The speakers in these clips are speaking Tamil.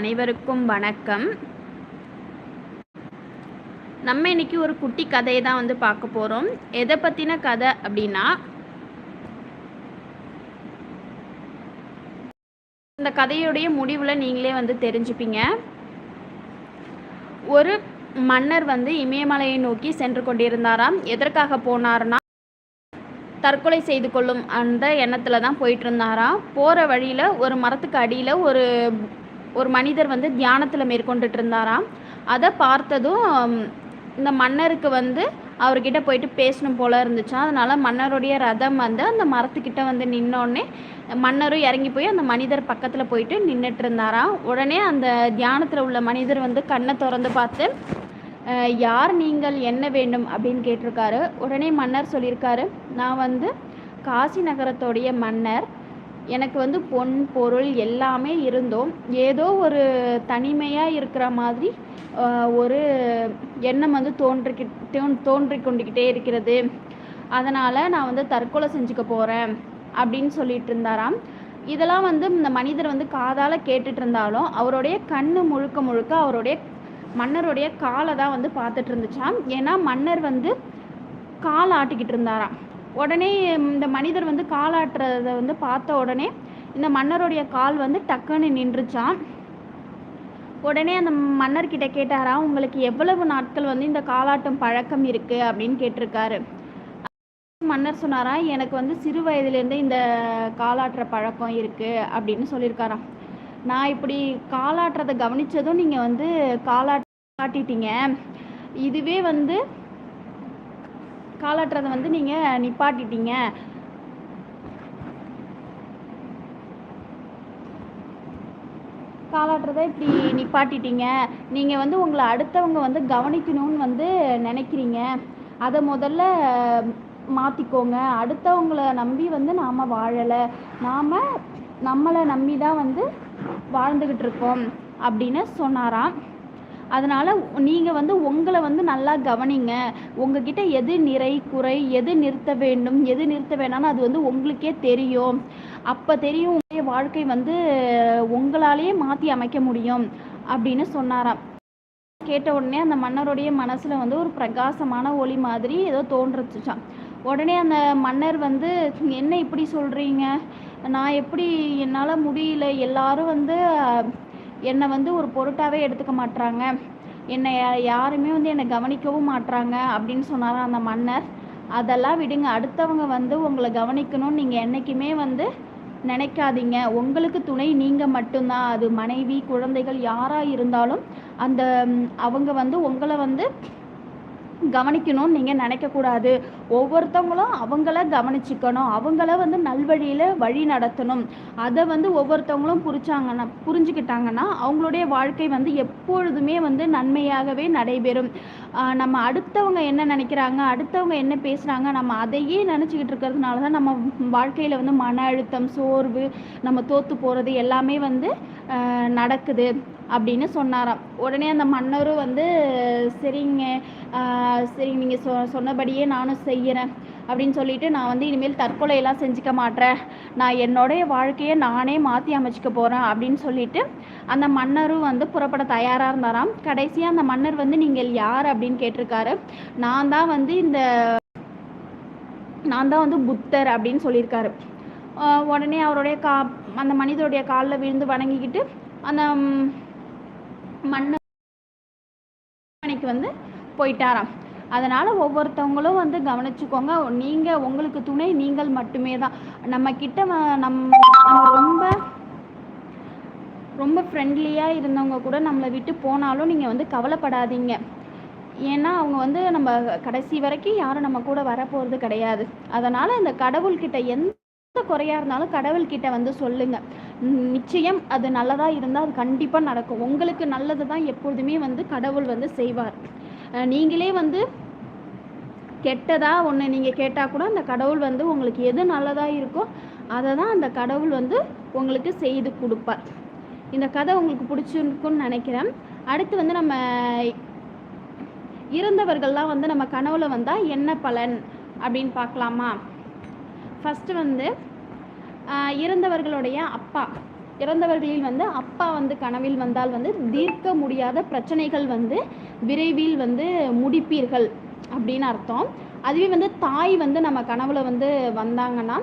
அனைவருக்கும் வணக்கம். நம்ம இன்னைக்கு ஒரு குட்டி கதையை தான் வந்து பார்க்க போகிறோம் எதை பற்றின கதை அப்படின்னா இந்த கதையுடைய முடிவில் நீங்களே வந்து தெரிஞ்சுப்பீங்க. ஒரு மன்னர் வந்து இமயமலையை நோக்கி சென்று கொண்டிருந்தாராம். எதற்காக போனார்னா தற்கொலை செய்து கொள்ளும் அந்த எண்ணத்தில் தான் போயிட்டு இருந்தாராம். போகிற வழியில் ஒரு மரத்துக்கு அடியில் ஒரு ஒரு மனிதர் வந்து தியானத்தில் மேற்கொண்டுட்டு இருந்தாராம் அதை பார்த்ததும் இந்த மன்னருக்கு வந்து அவர்கிட்ட போயிட்டு பேசணும் போல இருந்துச்சா. அதனால் மன்னருடைய ரதம் வந்து அந்த மரத்துக்கிட்ட வந்து நின்னோடனே மன்னரும் இறங்கி போய் அந்த மனிதர் பக்கத்தில் போயிட்டு நின்றுட்டு இருந்தாராம் உடனே அந்த தியானத்தில் உள்ள மனிதர் வந்து கண்ணை திறந்து பார்த்து யார் நீங்கள்? என்ன வேண்டும்? அப்படின்னு கேட்டிருக்காரு. உடனே மன்னர் சொல்லியிருக்காரு நான் வந்து காசி நகரத்தோடைய மன்னர். எனக்கு வந்து பொன் பொருள் எல்லாமே இருந்தோம். ஏதோ ஒரு தனிமையாக இருக்கிற மாதிரி ஒரு எண்ணம் வந்து தோன்றிக்கி தோன் தோன்றிக் கொண்டுக்கிட்டே இருக்கிறது. அதனால் நான் வந்து தற்கொலை செஞ்சுக்க போகிறேன் அப்படின்னு சொல்லிட்டு இருந்தாராம். இதெல்லாம் வந்து இந்த மனிதர் வந்து காதால் கேட்டுட்டு இருந்தாலும் அவருடைய கண்ணு முழுக்க முழுக்க அவருடைய மன்னருடைய காலை தான் வந்து பார்த்துட்டு இருந்துச்சாம். ஏன்னா மன்னர் வந்து கால் ஆட்டிக்கிட்டு இருந்தாராம். உடனே இந்த மனிதர் வந்து காலாட்டுறதை வந்து பார்த்த உடனே இந்த மன்னருடைய கால் வந்து டக்குன்னு நின்றுச்சான் உடனே அந்த மன்னர்கிட்ட கேட்டாராம் உங்களுக்கு எவ்வளவு நாட்கள் வந்து இந்த காலாட்டம் பழக்கம் இருக்கு? அப்படின்னு கேட்டிருக்காரு. மன்னர் சொன்னாரா எனக்கு வந்து சிறு வயதுலேருந்து இந்த காலாட்டுற பழக்கம் இருக்கு அப்படின்னு சொல்லியிருக்காராம். நான் இப்படி காலாட்டுறதை கவனித்ததும் நீங்கள் வந்து காலாட்டிட்டீங்க காட்டிட்டீங்க. இதுவே வந்து காலாட்டுறதை வந்து நீங்கள் நிப்பாட்டிட்டீங்க. காலாட்டுறதை இப்படி நிப்பாட்டிட்டீங்க. நீங்கள் வந்து உங்களை அடுத்தவங்க வந்து கவனிக்கணும்னு வந்து நினைக்கிறீங்க. அதை முதல்ல மாற்றிக்கோங்க அடுத்தவங்கள நம்பி வந்து நாம் வாழலை. நாம் நம்மளை நம்பி தான் வந்து வாழ்ந்துக்கிட்டு இருக்கோம் அப்படின்னு சொன்னாராம். அதனால் நீங்கள் வந்து உங்களை வந்து நல்லா கவனிங்க. உங்ககிட்ட எது நிறை குறை எது நிறுத்த வேண்டும் எது நிறுத்த வேணாம்னு அது வந்து உங்களுக்கே தெரியும். அப்போ தெரியும் உங்களுடைய வாழ்க்கை வந்து உங்களாலேயே மாற்றி அமைக்க முடியும் அப்படின்னு சொன்னாராம். கேட்ட உடனே அந்த மன்னருடைய மனசில் வந்து ஒரு பிரகாசமான ஒளி மாதிரி ஏதோ தோன்றுச்சுச்சாம். உடனே அந்த மன்னர் வந்து என்ன இப்படி சொல்கிறீங்க நான் எப்படி என்னால் முடியல. எல்லாரும் வந்து என்னை வந்து ஒரு பொருட்டாவே எடுத்துக்க மாட்றாங்க. என்னை யாருமே வந்து என்னை கவனிக்கவும் மாட்டுறாங்க அப்படின்னு சொன்னாராம் அந்த மன்னர். அதெல்லாம் விடுங்க. அடுத்தவங்க வந்து உங்களை கவனிக்கணும்னு நீங்கள் என்றைக்குமே வந்து நினைக்காதீங்க. உங்களுக்கு துணை நீங்கள் மட்டும்தான். அது மனைவி குழந்தைகள் யாராக இருந்தாலும் அந்த அவங்க வந்து உங்களை வந்து கவனிக்கணும்னு நீங்கள் நினைக்கக்கூடாது. ஒவ்வொருத்தவங்களும் அவங்கள கவனிச்சிக்கணும். அவங்கள வந்து நல்வழியில் வழி நடத்தணும். அதை வந்து ஒவ்வொருத்தவங்களும் புரிச்சாங்கன்னா புரிஞ்சுக்கிட்டாங்கன்னா அவங்களுடைய வாழ்க்கை வந்து எப்பொழுதுமே வந்து நன்மையாகவே நடைபெறும். நம்ம அடுத்தவங்க என்ன நினைக்கிறாங்க அடுத்தவங்க என்ன பேசுகிறாங்க நம்ம அதையே நினச்சிக்கிட்டு இருக்கிறதுனால தான் நம்ம வாழ்க்கையில் வந்து மன அழுத்தம் சோர்வு நம்ம தோற்று போகிறது எல்லாமே வந்து நடக்குது. அப்படின்னு சொன்னாராம். உடனே அந்த மன்னரும் வந்து சரிங்க சரி நீங்கள் சொ சொன்னபடியே நானும் செய்கிறேன் அப்படின்னு சொல்லிட்டு நான் வந்து இனிமேல் தற்கொலையெல்லாம் செஞ்சுக்க மாட்டேன். நான் என்னுடைய வாழ்க்கையை நானே மாற்றி அமைச்சிக்க போகிறேன் அப்படின்னு சொல்லிட்டு அந்த மன்னரும் வந்து புறப்பட தயாராக இருந்தாராம். கடைசியாக அந்த மன்னர் வந்து நீங்கள் யார்? அப்படின்னு கேட்டிருக்காரு. நான் தான் வந்து இந்த நான் தான் வந்து புத்தர். அப்படின்னு சொல்லியிருக்காரு. உடனே அவருடைய கா அந்த மனிதருடைய காலில் விழுந்து வணங்கிக்கிட்டு அந்த ம், வந்து போயிட்டாராம். அதனால் ஒவ்வொருத்தவங்களும் வந்து கவனிச்சுக்கோங்க. நீங்கள் உங்களுக்கு துணை நீங்கள் மட்டுமே தான். நம்ம கிட்ட வ- நம் நம்ம ரொம்ப ரொம்ப ஃப்ரெண்ட்லியாக இருந்தவங்க கூட நம்மளை விட்டு போனாலும் நீங்கள் வந்து கவலைப்படாதீங்க. ஏன்னா அவங்க வந்து நம்ம கடைசி வரைக்கும் யாரும் நம்ம கூட வரப்போகிறது கிடையாது. அதனால் இந்த கடவுள்கிட்ட எந்த குறையாக இருந்தாலும் கடவுள்கிட்ட வந்து சொல்லுங்கள் நிச்சயம் அது நல்லதாக இருந்தால் அது கண்டிப்பாக நடக்கும். உங்களுக்கு நல்லது தான் எப்பொழுதுமே வந்து கடவுள் வந்து செய்வார். நீங்களே வந்து கெட்டதாக ஒன்று நீங்கள் கேட்டால் கூட அந்த கடவுள் வந்து உங்களுக்கு எது நல்லதாக இருக்கோ அதை தான் அந்த கடவுள் வந்து உங்களுக்கு செய்து கொடுப்பார். இந்த கதை உங்களுக்கு பிடிச்சிருக்குன்னு நினைக்கிறேன். அடுத்து வந்து நம்ம இறந்தவர்கள்லாம் வந்து நம்ம கனவுல வந்தால் என்ன பலன் அப்படின்னு பார்க்கலாமா? ஃபஸ்ட்டு வந்து இறந்தவர்களுடைய அப்பா. இறந்தவர்களில் வந்து அப்பா வந்து கனவில் வந்தால் வந்து தீர்க்க முடியாத பிரச்சனைகள் வந்து விரைவில் வந்து முடிப்பீர்கள் அப்படின்னு அர்த்தம். அதுவே வந்து தாய் வந்து நம்ம கனவுல வந்து வந்தாங்கன்னா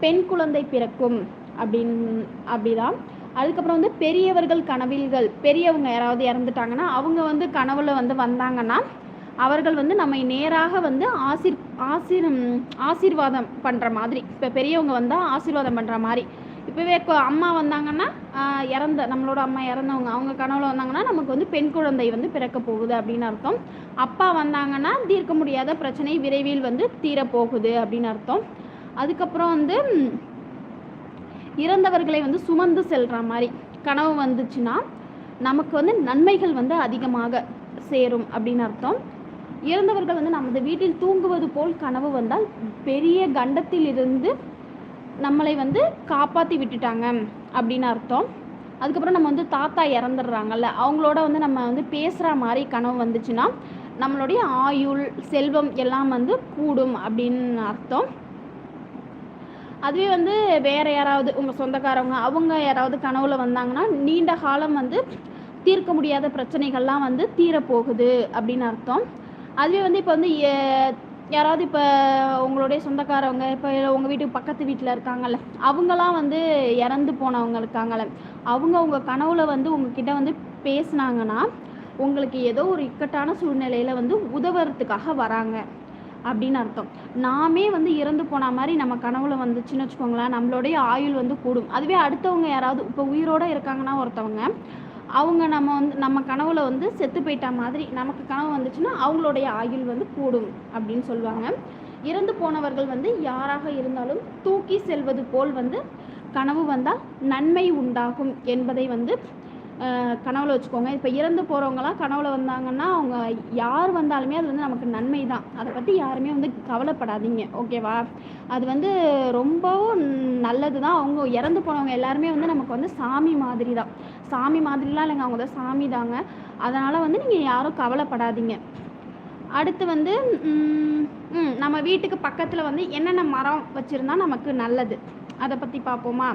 பெண் குழந்தை பிறக்கும் அப்படின் அப்படிதான். அதுக்கப்புறம் வந்து பெரியவர்கள் கனவில்கள் பெரியவங்க யாராவது இறந்துட்டாங்கன்னா அவங்க வந்து கனவுல வந்து வந்தாங்கன்னா அவர்கள் வந்து நம்மை நேராக வந்து ஆசிர் ஆசிர் ஆசீர்வாதம் பண்ணுற மாதிரி. இப்போ பெரியவங்க வந்தால் ஆசீர்வாதம் பண்ணுற மாதிரி. இப்போவே அம்மா வந்தாங்கன்னா இறந்த நம்மளோட அம்மா இறந்தவங்க அவங்க கனவுல வந்தாங்கன்னா நமக்கு வந்து பெண் குழந்தை வந்து பிறக்க போகுது அப்படின்னு அர்த்தம். அப்பா வந்தாங்கன்னா தீர்க்க முடியாத பிரச்சனை விரைவில் வந்து தீரப்போகுது அப்படின்னு அர்த்தம். அதுக்கப்புறம் வந்து இறந்தவர்களை வந்து சுமந்து செல்கிற மாதிரி கனவு வந்துச்சுன்னா நமக்கு வந்து நன்மைகள் வந்து அதிகமாக சேரும் அப்படின்னு அர்த்தம். இறந்தவர்கள் வந்து நமது வீட்டில் தூங்குவது போல் கனவு வந்தால் பெரிய கண்டத்திலிருந்து நம்மளை வந்து காப்பாற்றி விட்டுட்டாங்க அப்படின்னு அர்த்தம். அதுக்கப்புறம் நம்ம வந்து தாத்தா இறந்துடுறாங்கல்ல அவங்களோட வந்து நம்ம வந்து பேசுகிற மாதிரி கனவு வந்துச்சுன்னா நம்மளுடைய ஆயுள் செல்வம் எல்லாம் வந்து கூடும் அப்படின்னு அர்த்தம். அதுவே வந்து வேற யாராவது உங்கள் சொந்தக்காரவங்க அவங்க யாராவது கனவுல வந்தாங்கன்னா நீண்ட காலம் வந்து தீர்க்க முடியாத பிரச்சனைகள்லாம் வந்து தீரப்போகுது அப்படின்னு அர்த்தம். அதுவே வந்து இப்போ வந்து யாராவது இப்போ உங்களுடைய சொந்தக்காரவங்க இப்போ உங்கள் வீட்டுக்கு பக்கத்து வீட்டில் இருக்காங்கல்ல அவங்களாம் வந்து இறந்து போனவங்க இருக்காங்கல்ல அவங்க உங்கள் கனவுல வந்து உங்ககிட்ட வந்து பேசுனாங்கன்னா உங்களுக்கு ஏதோ ஒரு இக்கட்டான சூழ்நிலையில் வந்து உதவுறதுக்காக வராங்க அப்படின்னு அர்த்தம். நாமே வந்து இறந்து போன மாதிரி நம்ம கனவுல வந்துச்சுன்னு வச்சுக்கோங்களேன் நம்மளுடைய ஆயுள் வந்து கூடும். அதுவே அடுத்தவங்க யாராவது இப்போ உயிரோட இருக்காங்கன்னா ஒருத்தவங்க அவங்க நம்ம வந்து நம்ம கனவுல வந்து செத்து போயிட்ட மாதிரி நமக்கு கனவு வந்துச்சுன்னா அவங்களுடைய ஆயுள் வந்து கூடும் அப்படின்னு சொல்லுவாங்க. இறந்து போனவர்கள் வந்து யாராக இருந்தாலும் தூக்கி செல்வது போல் வந்து கனவு வந்தால் நன்மை உண்டாகும் என்பதை வந்து கனவுல வச்சுக்கோங்க. இப்போ இறந்து போகிறவங்களாம் கனவுல வந்தாங்கன்னா அவங்க யார் வந்தாலுமே அது வந்து நமக்கு நன்மை தான். அதை பற்றி யாருமே வந்து கவலைப்படாதீங்க. ஓகேவா? அது வந்து ரொம்பவும் நல்லது தான் அவங்க இறந்து போனவங்க எல்லாருமே வந்து நமக்கு வந்து சாமி மாதிரி தான். சாமி மாதிரிலாம் இல்லைங்க அவங்க தான் சாமி தாங்க. அதனால் வந்து நீங்கள் யாரும் கவலைப்படாதீங்க. அடுத்து வந்து நம்ம வீட்டுக்கு பக்கத்தில் வந்து என்னென்ன மரம் வச்சுருந்தா நமக்கு நல்லது? அதை பற்றி பார்ப்போமா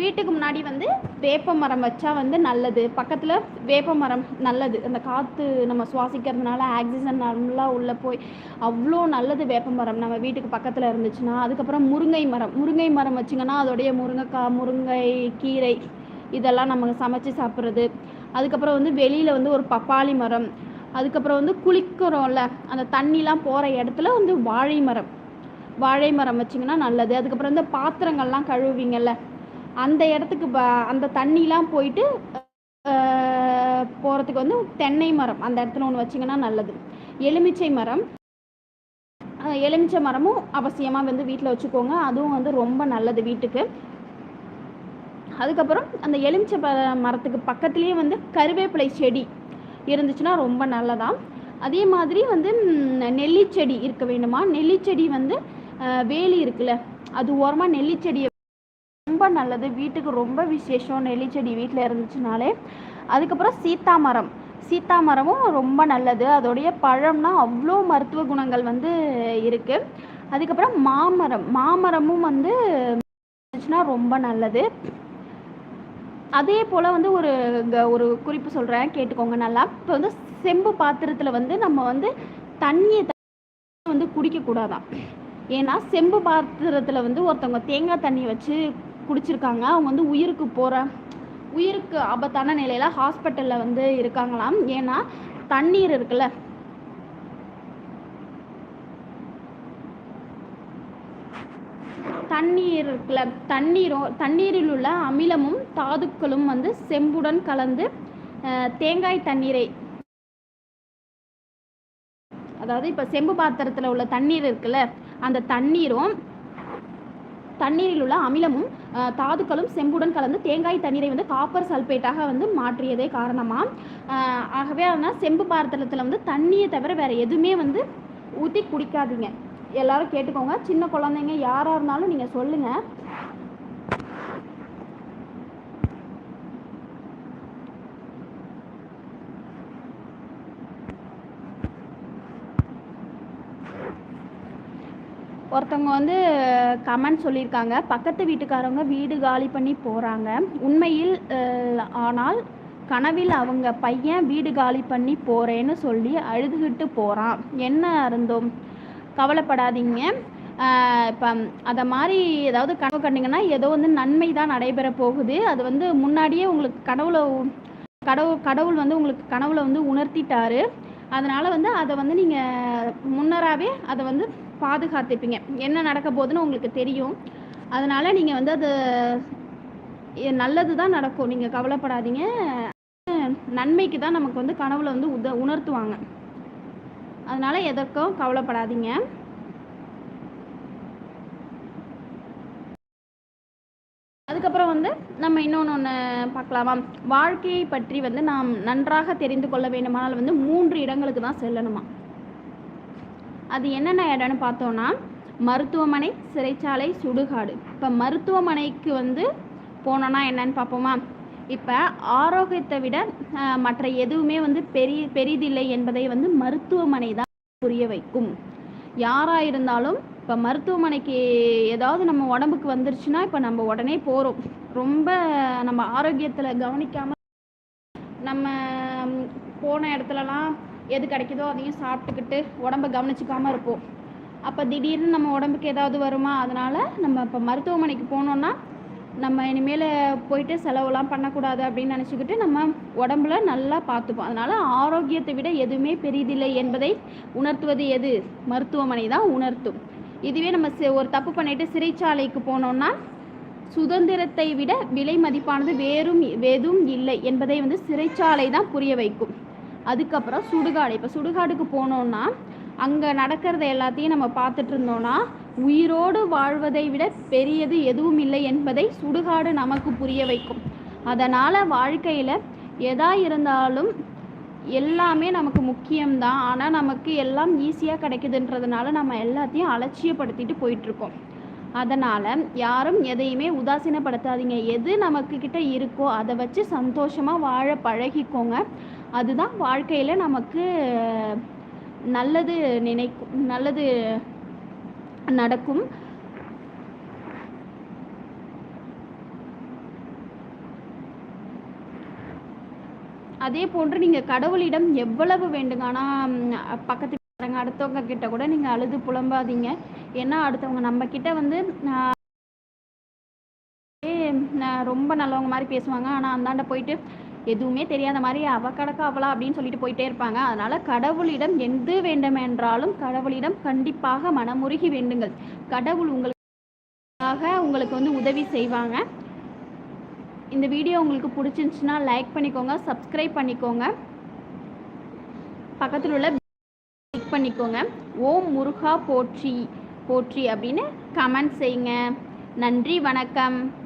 வீட்டுக்கு முன்னாடி வந்து வேப்ப மரம் வச்சா வந்து நல்லது. பக்கத்தில் வேப்ப மரம் நல்லது. அந்த காற்று நம்ம சுவாசிக்கிறதுனால ஆக்சிஜன் நல்லா உள்ளே போய் அவ்வளோ நல்லது வேப்ப மரம் நம்ம வீட்டுக்கு பக்கத்தில் இருந்துச்சுன்னா அதுக்கப்புறம் முருங்கை மரம். முருங்கை மரம் வச்சிங்கன்னா அதோடைய முருங்கைக்காய் முருங்கை கீரை இதெல்லாம் நம்ம சமைச்சு சாப்பிட்றது. அதுக்கப்புறம் வந்து வெளியில் வந்து ஒரு பப்பாளி மரம். அதுக்கப்புறம் வந்து குளிக்கிறோம்ல அந்த தண்ணிலாம் போகிற இடத்துல வந்து வாழை மரம். வாழை மரம் வச்சிங்கன்னா நல்லது. அதுக்கப்புறம் இந்த பாத்திரங்கள்லாம் கழுவுவீங்கல்ல அந்த இடத்துக்கு ப அந்த தண்ணிலாம் போயிட்டு போகிறதுக்கு வந்து தென்னை மரம் அந்த இடத்துல ஒன்று வச்சிங்கன்னா நல்லது. எலுமிச்சை மரம். எலுமிச்சை மரமும் அவசியமாக வந்து வீட்டில் வச்சுக்கோங்க. அதுவும் வந்து ரொம்ப நல்லது வீட்டுக்கு. அதுக்கப்புறம் அந்த எலுமிச்சை ப- மரத்துக்கு பக்கத்துலேயே வந்து கருவேப்பிலை செடி இருந்துச்சுன்னா ரொம்ப நல்லதான் அதே மாதிரி வந்து நெல்லிச்செடி இருக்க வேண்டுமா? நெல்லிச்செடி வந்து வேலி இருக்குல்ல அது ஓரமாக நெல்லிச்செடியை ரொம்ப நல்லது. வீட்டுக்கு ரொம்ப விசேஷம் நெல்லிச்செடி வீட்டில் இருந்துச்சுனாலே. அதுக்கப்புறம் சீத்தா மரம். சீத்தா மரமும் ரொம்ப நல்லது. அதோடைய பழம்னா அவ்வளோ மருத்துவ குணங்கள் வந்து இருக்குது அதுக்கப்புறம் மாமரம். மாமரமும் வந்து இருந்துச்சுன்னா ரொம்ப நல்லது. அதே போல் வந்து ஒரு ஒரு குறிப்பு சொல்கிறேன் கேட்டுக்கோங்க நல்லா. இப்போ வந்து செம்பு பாத்திரத்தில் வந்து நம்ம வந்து தண்ணியை த- வந்து குடிக்கக்கூடாதான் ஏன்னா செம்பு பாத்திரத்தில் வந்து ஒருத்தவங்க தேங்காய் தண்ணி வச்சு குடிச்சிருக்காங்க. அவங்க வந்து உயிருக்கு போகிற உயிருக்கு ஆபத்தான நிலையில் ஹாஸ்பிட்டலில் வந்து இருக்காங்களாம். ஏன்னா தண்ணீர் இருக்குல்ல தண்ணீர் இருக்குல்ல தண்ணீரும் தண்ணீரில் உள்ள அமிலமும் தாதுக்களும் வந்து செம்புடன் கலந்து தேங்காய் தண்ணீரை அதாவது இப்போ செம்பு பாத்திரத்தில் உள்ள தண்ணீர் இருக்குல்ல அந்த தண்ணீரும் தண்ணீரில் உள்ள அமிலமும் தாதுக்களும் செம்புடன் கலந்து தேங்காய் தண்ணீரை வந்து காப்பர் சல்பேட்டாக வந்து மாற்றியதே காரணமாக ஆகவே அதனால் செம்பு பாத்திரத்தில் வந்து தண்ணியை தவிர வேறு எதுவுமே வந்து ஊற்றி குடிக்காதீங்க. எல்லாரும் கேட்டுக்கோங்க. சின்ன குழந்தைங்க யாராக இருந்தாலும் நீங்கள் சொல்லுங்கள் ஒருத்தவங்க வந்து கமெண்ட் சொல்லியிருக்காங்க. பக்கத்து வீட்டுக்காரவங்க வீடு காலி பண்ணி போகிறாங்க உண்மையில் ஆனால் கனவில் அவங்க பையன் வீடு காலி பண்ணி போகிறேன்னு சொல்லி அழுதுகிட்டு போகிறான் என்ன அருந்தோம் கவலைப்படாதீங்க. இப்போ அதை மாதிரி ஏதாவது கனவு கண்டிங்கன்னா ஏதோ வந்து நன்மை தான் நடைபெற போகுது. அது வந்து முன்னாடியே உங்களுக்கு கனவுல கடவுள் கடவுள் வந்து உங்களுக்கு கனவுல வந்து உணர்த்திட்டாரு. அதனால் வந்து அதை வந்து நீங்கள் முன்னராகவே அதை வந்து பாதுகாத்துப்பீங்க. என்ன நடக்க போகுதுன்னு உங்களுக்கு தெரியும். அதனால் நீங்கள் வந்து அது எ- நல்லது தான் நடக்கும். நீங்கள் கவலைப்படாதீங்க. நன்மைக்கு தான் நமக்கு வந்து கனவுல வந்து உத உணர்த்துவாங்க. அதனால் எதற்கும் கவலைப்படாதீங்க. அதுக்கப்புறம் வந்து நம்ம இன்னொன்று ஒன்று பார்க்கலாமா? வாழ்க்கையை பற்றி வந்து நாம் நன்றாக தெரிந்து கொள்ள வேண்டுமானால் வந்து மூன்று இடங்களுக்கு தான் செல்லணுமா? அது என்னென்ன இடம்னு பார்த்தோன்னா மருத்துவமனை சிறைச்சாலை சுடுகாடு. இப்போ மருத்துவமனைக்கு வந்து போனோன்னா என்னன்னு பார்ப்போமா? இப்போ ஆரோக்கியத்தை விட மற்ற எதுவுமே வந்து பெரிய பெரிதில்லை என்பதை வந்து மருத்துவமனை தான் புரிய வைக்கும். யாராக இருந்தாலும் இப்போ மருத்துவமனைக்கு ஏதாவது நம்ம உடம்புக்கு வந்துருச்சுன்னா இப்போ நம்ம உடனே போகிறோம் ரொம்ப நம்ம ஆரோக்கியத்தில் கவனிக்காமல் நம்ம போன இடத்துலலாம் எது கிடைக்குதோ அதையும் சாப்பிட்டுக்கிட்டு உடம்ப கவனிச்சிக்காமல் இருப்போம். அப்போ திடீர்னு நம்ம உடம்புக்கு ஏதாவது வருமா? அதனால் நம்ம இப்போ மருத்துவமனைக்கு போனோன்னா நம்ம இனிமேல் போயிட்டு செலவுலாம் பண்ணக்கூடாது அப்படின்னு நினச்சிக்கிட்டு நம்ம உடம்புல நல்லா பார்த்துப்போம். அதனால் ஆரோக்கியத்தை விட எதுவுமே பெரிதில்லை என்பதை உணர்த்துவது எது? மருத்துவமனை தான் உணர்த்தும். இதுவே நம்ம ஒரு தப்பு பண்ணிட்டு சிறைச்சாலைக்கு போனோம்னா சுதந்திரத்தை விட விலை மதிப்பானது வேறும் எதுவும் இல்லை என்பதை வந்து சிறைச்சாலை தான் புரிய வைக்கும். அதுக்கப்புறம் சுடுகாடு. இப்போ சுடுகாடுக்கு போனோம்னா அங்கே நடக்கிறத எல்லாத்தையும் நம்ம பார்த்துட்டு இருந்தோம்னா உயிரோடு வாழ்வதை விட பெரியது எதுவும் இல்லை என்பதை சுடுகாடு நமக்கு புரிய வைக்கும். அதனால் வாழ்க்கையில் எதா இருந்தாலும் எல்லாமே நமக்கு முக்கியம்தான். ஆனால் நமக்கு எல்லாம் ஈஸியாக கிடைக்குதுன்றதுனால நம்ம எல்லாத்தையும் அலட்சியப்படுத்திட்டு போயிட்டுருக்கோம். அதனால் யாரும் எதையுமே உதாசீனப்படுத்தாதீங்க. எது நமக்கு கிட்ட இருக்கோ அதை வச்சு சந்தோஷமாக வாழ பழகிக்கோங்க. அதுதான் வாழ்க்கையில் நமக்கு நல்லது நினைக்கும் நல்லது நடக்கும். அதே போன்று நீங்கள் கடவுளிடம் எவ்வளவு வேண்டுங்க ஆனால் பக்கத்து அடுத்தவங்க கிட்ட கூட நீங்கள் அழுது புலம்பாதீங்க. ஏன்னா அடுத்தவங்க நம்ம கிட்ட வந்து ஆஹ், ரொம்ப நல்லவங்க மாதிரி பேசுவாங்க. ஆனால் அந்தாண்ட போயிட்டு எதுவுமே தெரியாத மாதிரி அவ கடக்கா அவளா? அப்படின்னு சொல்லிட்டு போயிட்டே இருப்பாங்க. அதனால கடவுளிடம் எது வேண்டுமென்றாலும் கடவுளிடம் கண்டிப்பாக மனமுருகி வேண்டுங்கள். கடவுள் உங்களுக்காக உங்களுக்கு வந்து உதவி செய்வாங்க. இந்த வீடியோ உங்களுக்கு பிடிச்சிருந்துச்சுன்னா லைக் பண்ணிக்கோங்க சப்ஸ்கிரைப் பண்ணிக்கோங்க. பக்கத்தில் உள்ள கிளிக் பண்ணிக்கோங்க. ஓம் முருகா போற்றி போற்றி அப்படின்னு கமெண்ட் செய்யுங்க. நன்றி வணக்கம்.